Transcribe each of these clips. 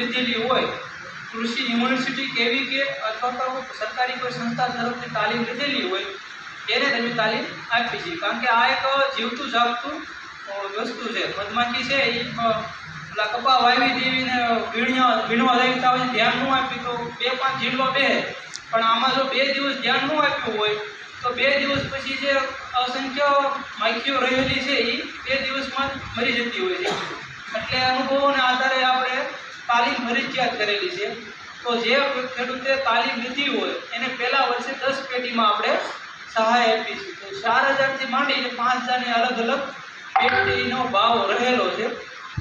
લીધેલી હોય, કૃષિ યુનિવર્સિટી કેવી કે અથવા તો સરકારી કોઈ સંસ્થા તરફથી તાલીમ લીધેલી હોય એને તમે તાલીમ આપી છે. કારણ કે આ એક જીવતું જાગતું વસ્તુ છે. મધમાખી છે એ પેલા કપા વાવી દેવીને ભીણ્યા વીણવા લાગતા હોય ધ્યાન ન આપ્યું તો બે પાંચ જીલો બે. પણ આમાં જો બે દિવસ ધ્યાન ન આપ્યું હોય, તો બે દિવસ પછી જે અસંખ્ય માખીઓ રહેલી છે એ બે દિવસમાં મરી જતી હોય છે. એટલે અનુભવોના આધારે આપણે તાલીમ ફરજિયાત કરેલી છે. તો જે ખેડૂતે તાલીમ લીધી હોય, એને પહેલા વર્ષે દસ પેટીમાં આપણે સહાય આપી છે તો ચાર હજારથી માંડીને પાંચ હજારની અલગ અલગ પેટીનો ભાવ રહેલો છે.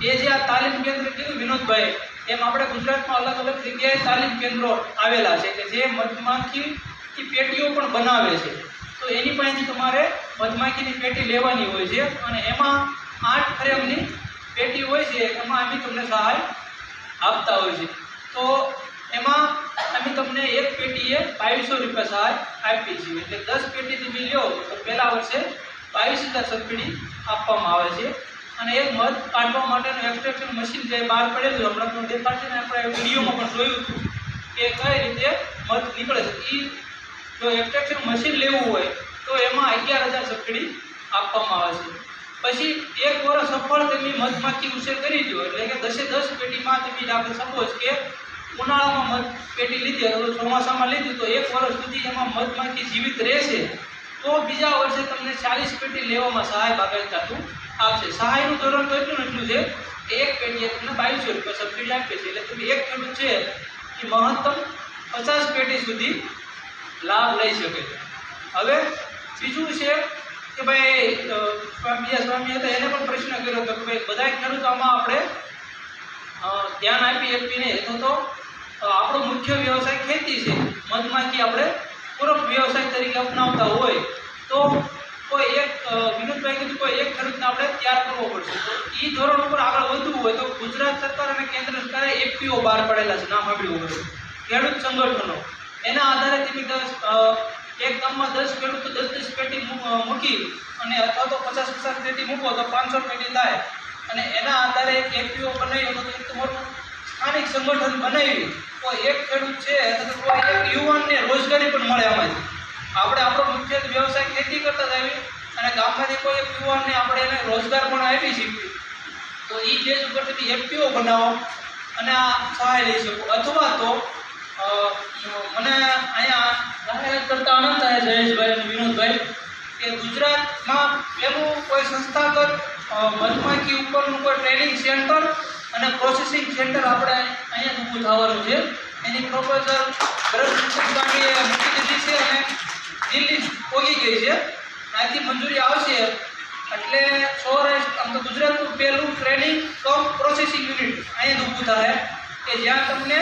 એ જે આ તાલીમ કેન્દ્ર કીધું વિનોદભાઈ એમ આપણે ગુજરાતમાં અલગ અલગ જગ્યાએ તાલીમ કેન્દ્રો આવેલા છે કે જે મધમાખી પેટીઓ પણ બનાવે છે. તો એની પાસેથી તમારે મધમાખીની પેટી લેવાની હોય છે અને એમાં આઠ ફ્રેમની પેટી હોય છે, એમાં અમે તમને સહાય આપતા હોય છે. તો એમાં અમે તમને એક પેટીએ બાવીસો રૂપિયા સહાય આપીએ છીએ. એટલે દસ પેટી તમે લ્યો, તો પહેલા વર્ષે બાવીસ હજાર સબસિડી આપવામાં આવે છે. અને એક મધ કાઢવા માટેનું એક્સ્ટ્રેક્શન મશીન જે બહાર પડેલું હમણાં દેખાડ છે ને, આપણે વિડીયોમાં પણ જોયું હતું કે કઈ રીતે મધ નીકળે છે. એ જો એક્સ્ટ્રેક્શન મશીન લેવું હોય, તો એમાં અગિયાર હજાર સબસિડી આપવામાં આવે છે. પછી એક વર્ષ સફળ તમે મધમાખી ઉછેર કરી દો એટલે કે દસે દસ પેટીમાં તમે આપણે સપોઝ કે ઉનાળામાં મધ પેટી લીધી અથવા ચોમાસામાં લીધી તો એક વર્ષ સુધી એમાં મધમાખી જીવિત રહેશે. તો બીજા વર્ષે તમને ચાલીસ પેટી લેવામાં સહાય બાગાયતદારનું આવશે. સહાયનું ધોરણ તો એટલું એટલું છે કે એક પેટીએ તમને બાવીસો રૂપિયા સબસિડી આપે છે. એટલે તમે એક ખેડૂત છે એ મહત્તમ પચાસ પેટી સુધી લાભ લઈ શકે છે. હવે બીજું છે કે ભાઈ બીજા સ્વામી હતા, એને પણ પ્રશ્ન કર્યો હતો કે ભાઈ બધા ખેડૂતોમાં આપણે ધ્યાન આપી આપીને તો તો આપણો મુખ્ય વ્યવસાય ખેતી છે. મધમાખી આપણે પૂરક વ્યવસાય તરીકે અપનાવતા હોય તો કોઈ એક વિનોદભાઈ કીધું, કોઈ એક ખેડૂતને આપણે તૈયાર કરવો પડશે. તો એ ધોરણ ઉપર આગળ વધવું હોય તો ગુજરાત સરકાર અને કેન્દ્ર સરકારે એફપીઓ બહાર પાડેલા છે, નામ સાંભળ્યું હોય. ખેડૂત સંગઠનો. એના આધારે તેની એક ગામમાં દસ ખેડૂતો દસ દસ પેટી મૂકી અને અથવા તો પચાસ પચાસ પેટી મૂકો તો પાંચસો પેટી થાય. અને એના આધારે એક એફપીઓ બનાવી તો એક મોટું સ્થાનિક સંગઠન બનાવી. તો એક ખેડૂત છે એક યુવાનને રોજગારી પણ મળે આમાંથી આપણે આપણો મુખ્ય વ્યવસાય ખેતી કરતા જ આવી અને ગામમાંથી કોઈ એક યુવાનને આપણે એને રોજગાર પણ આપી શકીએ. તો એ જે ઉપર તમે એફપીઓ બનાવો અને આ સહાય લઈ શકો. અથવા તો મને અહીંયા જાહેરાત કરતા આનંદ થાય જયેશભાઈ અને કે ગુજરાતમાં એવું કોઈ સંસ્થાગત મધમાખી ઉપરનું કોઈ ટ્રેનિંગ સેન્ટર અને પ્રોસેસિંગ સેન્ટર આપણે અહીંયા ઊભું થવાનું છે. એની બ્રહ્મપુત્ર ગાંધીએ મૂકી દીધી છે અને દિલ્હી પહોંચી ગઈ છે. આથી મંજૂરી આવશે. એટલે સૌરાષ્ટ્ર, આમ તો ગુજરાતનું પહેલું ટ્રેનિંગ કમ પ્રોસેસિંગ યુનિટ અહીંયા ઊભું થાય. કે જ્યાં તમને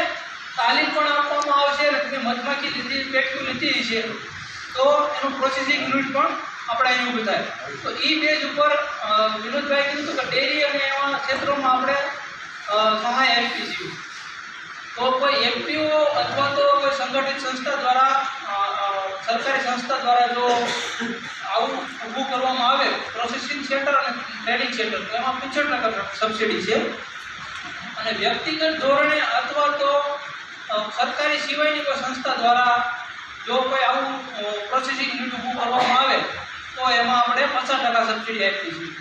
તાલીમ પણ આપવામાં આવશે અને તમે મધમાખી લીધી પેટકું લીધી છે તો એનું પ્રોસેસિંગ યુનિટ પણ આપણે અહીં ઊભું થાય. તો એ બેઝ ઉપર વિનોદભાઈ કીધું કે ડેરી અને એવા ક્ષેત્રોમાં આપણે સહાય આપી છીએ તો કોઈ એમપીઓ અથવા તો કોઈ સંગઠિત સંસ્થા દ્વારા સરકારી સંસ્થા દ્વારા જો આવું ઊભું કરવામાં આવે પ્રોસેસિંગ સેન્ટર અને ટ્રેનિંગ સેન્ટર તો એમાં પંચોતેર ટકા સબસિડી છે. અને વ્યક્તિગત ધોરણે અથવા તો સરકારી સિવાયની કોઈ સંસ્થા દ્વારા જો કોઈ આવું પ્રોસેસિંગ યુનિટ ઊભું કરવામાં આવે, તો એમાં આપણે પચાસ ટકા સબસિડી આપી છીએ.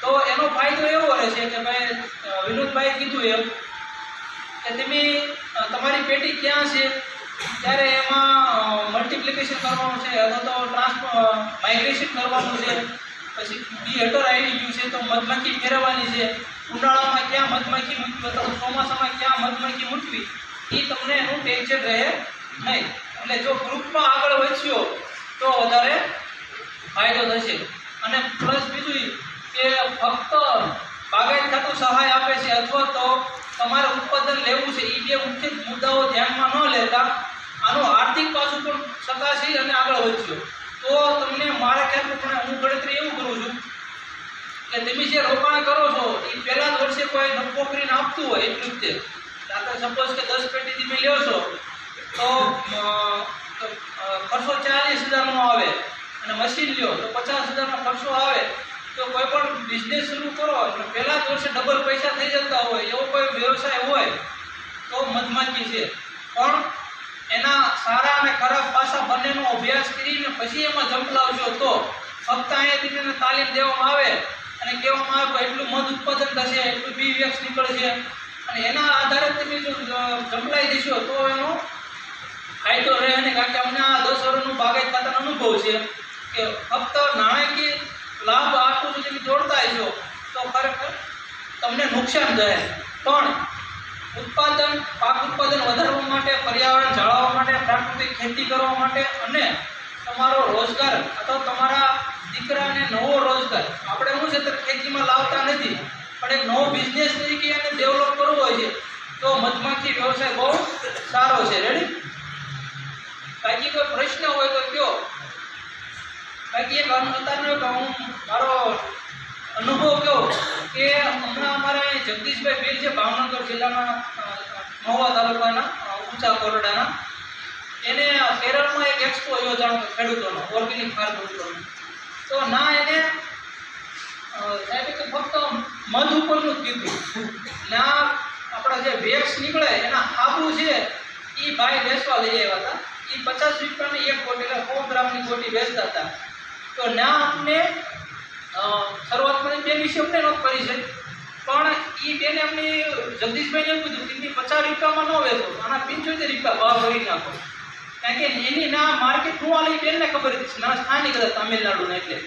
તો એનો ફાયદો એવો રહેશે કે ભાઈ વિનોદભાઈ કીધું એમ કે તમે તમારી પેટી ક્યાં છે? ત્યારે એમાં મલ્ટિપ્લિકેશન કરવાનું છે અથવા તો ટ્રાન્સફર માઇગ્રેશન કરવાનું છે. પછી બી હેટર આવી ગયું છે તો મધમાખી ફેરવવાની છે. ઉનાળામાં ક્યાં મધમાખી મૂકવી ચોમાસામાં ક્યાં મધમાખી મૂકવી? એ તમને એનું ટેન્શન રહે નહીં. એટલે જો ગ્રુપમાં આગળ વધ્યો તો વધારે ફાયદો થશે. અને પ્લસ બીજું કે ફક્ત બાગાયત ખાતું સહાય આપે છે, અથવા તો તમારે ઉત્પાદન લેવું છે એ બે મુખ્ય મુદ્દાઓ ધ્યાનમાં ન લેતા આનું આર્થિક પાસું પણ શકાશે અને આગળ વધ્યો તો તમને મારા ખ્યાલ પ્રમાણે હું ગણતરી એવું કરું છું કે તમે જે રોકાણ કરો છો એ પહેલાં જ વર્ષે કોઈ નફો કરીને આપતું હોય એટલું જ દાખલા સપોઝ કે દસ પેટી તમે લ્યો છો, તો ખર્ચો ચાલીસ હજારનો આવે અને મશીન લ્યો, તો પચાસ હજારનો ખર્ચો આવે. તો કોઈ પણ બિઝનેસ શરૂ કરો, એટલે પહેલાં જ વર્ષે ડબલ પૈસા થઈ જતા હોય, એવો કોઈ વ્યવસાય હોય, તો મધમાખી છે. પણ એના સારા અને ખરાબ પાસા બંનેનો અભ્યાસ કરીને પછી એમાં જંપલાવજો તો. ફક્ત અહીંયાથી તેને તાલીમ દેવામાં આવે અને કહેવામાં આવે એટલું મધ ઉત્પાદન થશે, એટલું બી વેક્સ નીકળશે. અને એના આધારે તમે જો સંભળાઈ દેશો, તો એનો ફાયદો રહે નહીં કારણ કે અમને આ દસ વર્ષનું બાગાયત ખાતાનો અનુભવ છે કે ફક્ત નાણાકીય લાભ આટલું જો તમે જોડતા હશો, તો ખરેખર તમને નુકસાન જાય પણ ઉત્પાદન, પાક ઉત્પાદન વધારવા માટે, પર્યાવરણ જાળવવા માટે, પ્રાકૃતિક ખેતી કરવા માટે અને તમારો રોજગાર અથવા તમારા દીકરાને નવો રોજગાર. આપણે શું છે ખેતીમાં લાવતા નથી. પણ એક નવો બિઝનેસ તરીકે એને ડેવલપ કરવો હોય છે, તો મધમાખી વ્યવસાય બહુ સારો છે. રેડી બાકી કોઈ પ્રશ્ન હોય તો કયો. બાકી એક અત્યારનો હું મારો અનુભવ કહો કે હમણાં અમારે જગદીશભાઈ પીર છે, ભાવનગર જિલ્લાના મહુવા તાલુકાના ઊંચા કોરડાના. એને કેરળમાં એક એક્સપો યોજાણો ખેડૂતોનો ઓર્ગેનિક ફાર્મ તો ના એને સાહેબ કે ફક્ત મધ ઉપરનું કીધું. ના આપણા જે વેક્સ નીકળે, એના આબુ છે, એ ભાઈ વેચવા લઈ આવ્યા હતા. એ પચાસ રૂપિયાની એક કોટી એટલે સો ગ્રામની કોટી વેચતા હતા. તો ના અમને શરૂઆતમાં બે વિશે અમને નોંધ કરી છે. પણ એ બેને અમને જગદીશભાઈને એમ કીધું કે પચાસ રૂપિયામાં ન વેચો, આના પંચોતેર રૂપિયા ભાવ કરી નાખો. કારણ કે એની ના માર્કેટ હું આલી બેનને ખબર ના સ્થાનિક હતા તામિલનાડુના એટલે.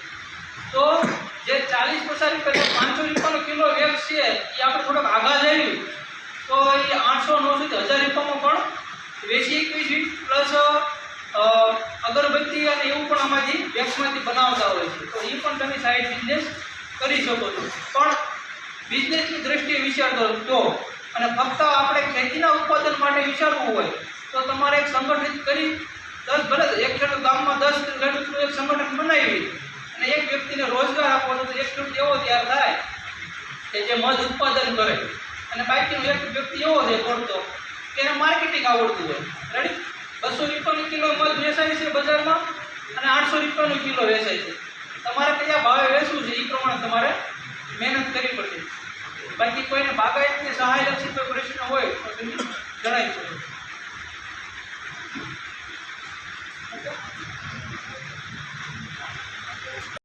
તો ચાલીસ પચાસ રૂપિયા પાંચસો રૂપિયાનો કિલો વેક્સ છે, એ આપણે થોડોક આગા જઈએ તો એ આઠસો નવસો હજાર રૂપિયામાં પણ વેચી એકવીસ પ્લસ અગરબત્તી અને એવું પણ આમાંથી વેક્સમાંથી બનાવતા હોય છે. તો એ પણ તમે સાઈડ બિઝનેસ કરી શકો છો. પણ બિઝનેસની દ્રષ્ટિએ વિચારતો તો અને ફક્ત આપણે ખેતીના ઉત્પાદન માટે વિચારવું હોય, તો તમારે એક સંગઠિત કરી દસ ભલે એક ખેડૂત ગામમાં દસ ખેડૂતનું એક સંગઠન બનાવી અને એક વ્યક્તિને રોજગાર આપવો તો એક ખેડૂત એવો તૈયાર થાય કે જે મધ ઉત્પાદન કરે. અને બાકીનો એક વ્યક્તિ એવો છે પડતો કે એને માર્કેટિંગ આવડતું હોય. રેડી બસો રૂપિયાનું કિલો મધ વેચાય છે બજારમાં અને આઠસો રૂપિયાનું કિલો વેચાય છે. તમારે કયા ભાવે વેચવું છે? એ પ્રમાણે તમારે મહેનત કરવી પડશે. બાકી કોઈને બાગાયતની સહાય લક્ષી કોઈ પ્રશ્ન હોય તો જણાવી શકો.